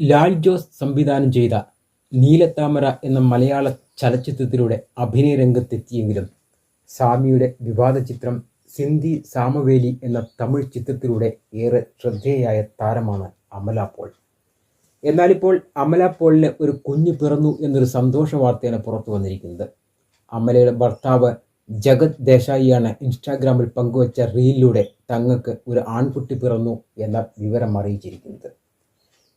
ലാൽ ജോസ് സംവിധാനം ചെയ്ത നീലത്താമര എന്ന മലയാള ചലച്ചിത്രത്തിലൂടെ അഭിനയ രംഗത്തെത്തിയെങ്കിലും സാമിയുടെ വിവാദ ചിത്രം സിന്ധി സാമവേലി എന്ന തമിഴ് ചിത്രത്തിലൂടെ ഏറെ ശ്രദ്ധേയായ താരമാണ് അമല പോൾ. എന്നാലിപ്പോൾ അമല പോളിന് ഒരു കുഞ്ഞ് പിറന്നു എന്നൊരു സന്തോഷ വാർത്തയാണ് പുറത്തു വന്നിരിക്കുന്നത്. അമലയുടെ ഭർത്താവ് ജഗത് ദേശായിയാണ് ഇൻസ്റ്റാഗ്രാമിൽ പങ്കുവച്ച റീലിലൂടെ തങ്ങൾക്ക് ഒരു ആൺകുട്ടി പിറന്നു എന്ന വിവരം അറിയിച്ചിരിക്കുന്നത്.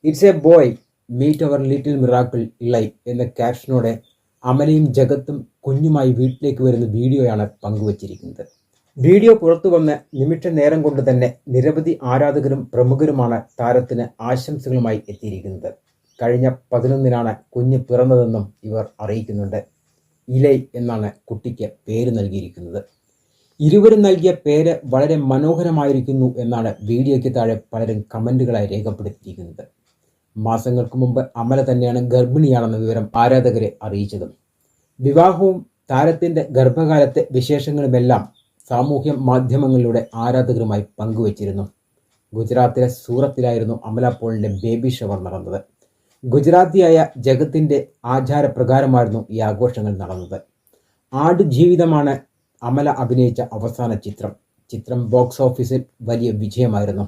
It's a boy meet our little miracle Ilai എന്ന ക്യാപ്ഷനോടെ അമലയും ജഗത്തും കുഞ്ഞുമായി വീട്ടിലേക്ക് വരുന്ന വീഡിയോയാണ് പങ്കുവച്ചിരിക്കുന്നത്. വീഡിയോ പുറത്തു വന്ന നിമിഷ നേരം കൊണ്ട് തന്നെ നിരവധി ആരാധകരും പ്രമുഖരുമാണ് താരത്തിന് ആശംസകളുമായി എത്തിയിരിക്കുന്നത്. കഴിഞ്ഞ പതിനൊന്നിനാണ് കുഞ്ഞ് പിറന്നതെന്നും ഇവർ അറിയിക്കുന്നുണ്ട്. ഇലൈ എന്നാണ് കുട്ടിക്ക് പേര് നൽകിയിരിക്കുന്നത്. ഇരുവരും നൽകിയ പേര് വളരെ മനോഹരമായിരിക്കുന്നു എന്നാണ് വീഡിയോയ്ക്ക് താഴെ പലരും കമന്റുകളായി രേഖപ്പെടുത്തിയിരിക്കുന്നത്. മാസങ്ങൾക്ക് മുമ്പ് അമല തന്നെയാണ് ഗർഭിണിയാണെന്ന വിവരം ആരാധകരെ അറിയിച്ചത്. വിവാഹവും താരത്തിന്റെ ഗർഭകാലത്തെ വിശേഷങ്ങളുമെല്ലാം സാമൂഹ്യ മാധ്യമങ്ങളിലൂടെ ആരാധകരുമായി പങ്കുവച്ചിരുന്നു. ഗുജറാത്തിലെ സൂറത്തിലായിരുന്നു അമല പോളിന്റെ ബേബി ഷവർ നടന്നത്. ഗുജറാത്തിയായ ജഗത്തിന്റെ ആചാരപ്രകാരമായിരുന്നു ഈ ആഘോഷങ്ങൾ നടന്നത്. ആടുജീവിതമാണ് അമല അഭിനയിച്ച അവസാന ചിത്രം. ചിത്രം ബോക്സ് ഓഫീസിൽ വലിയ വിജയമായിരുന്നു.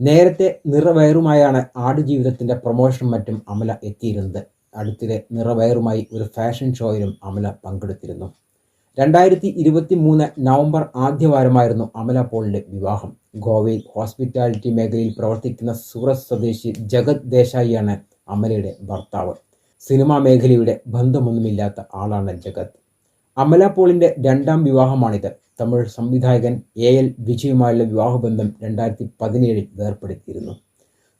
നേരത്തെ നിറവയറുമായാണ് ആടുജീവിതത്തിന്റെ പ്രൊമോഷനും മറ്റും അമല എത്തിയിരുന്നത്. അടുത്തിടെ നിറവയറുമായി ഒരു ഫാഷൻ ഷോയിലും അമല പങ്കെടുത്തിരുന്നു. രണ്ടായിരത്തി ഇരുപത്തി മൂന്ന് നവംബർ ആദ്യവാരമായിരുന്നു അമല പോളിന്റെ വിവാഹം. ഗോവയിൽ ഹോസ്പിറ്റാലിറ്റി മേഖലയിൽ പ്രവർത്തിക്കുന്ന സൂറത്ത് സ്വദേശി ജഗത് ദേശായിയാണ് അമലയുടെ ഭർത്താവ്. സിനിമാ മേഖലയുടെ ബന്ധമൊന്നുമില്ലാത്ത ആളാണ് ജഗത്. അമല പോളിന്റെ രണ്ടാം വിവാഹമാണിത്. തമിഴ് സംവിധായകൻ എ എൽ വിജയുമായുള്ള വിവാഹബന്ധം രണ്ടായിരത്തി പതിനേഴിൽ വേർപ്പെടുത്തിയിരുന്നു.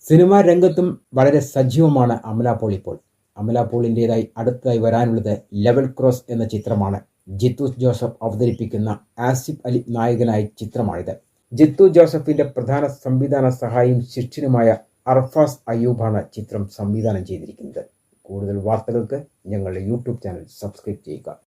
സിനിമാ രംഗത്തും വളരെ സജീവമാണ് അമല പോൾ ഇപ്പോൾ. അമല പോളിന്റെതായി അടുത്തായി വരാനുള്ളത് ലെവൽ ക്രോസ് എന്ന ചിത്രമാണ്. ജിത്തു ജോസഫ് അവതരിപ്പിക്കുന്ന ആസിഫ് അലി നായകനായ ചിത്രമാണിത്. ജിത്തു ജോസഫിന്റെ പ്രധാന സംവിധാന സഹായിയും ശിഷ്യനുമായ അർഫാസ് അയ്യൂബാണ് ചിത്രം സംവിധാനം ചെയ്തിരിക്കുന്നത്. കൂടുതൽ വാർത്തകൾക്ക് ഞങ്ങളുടെ യൂട്യൂബ് ചാനൽ സബ്സ്ക്രൈബ് ചെയ്യുക.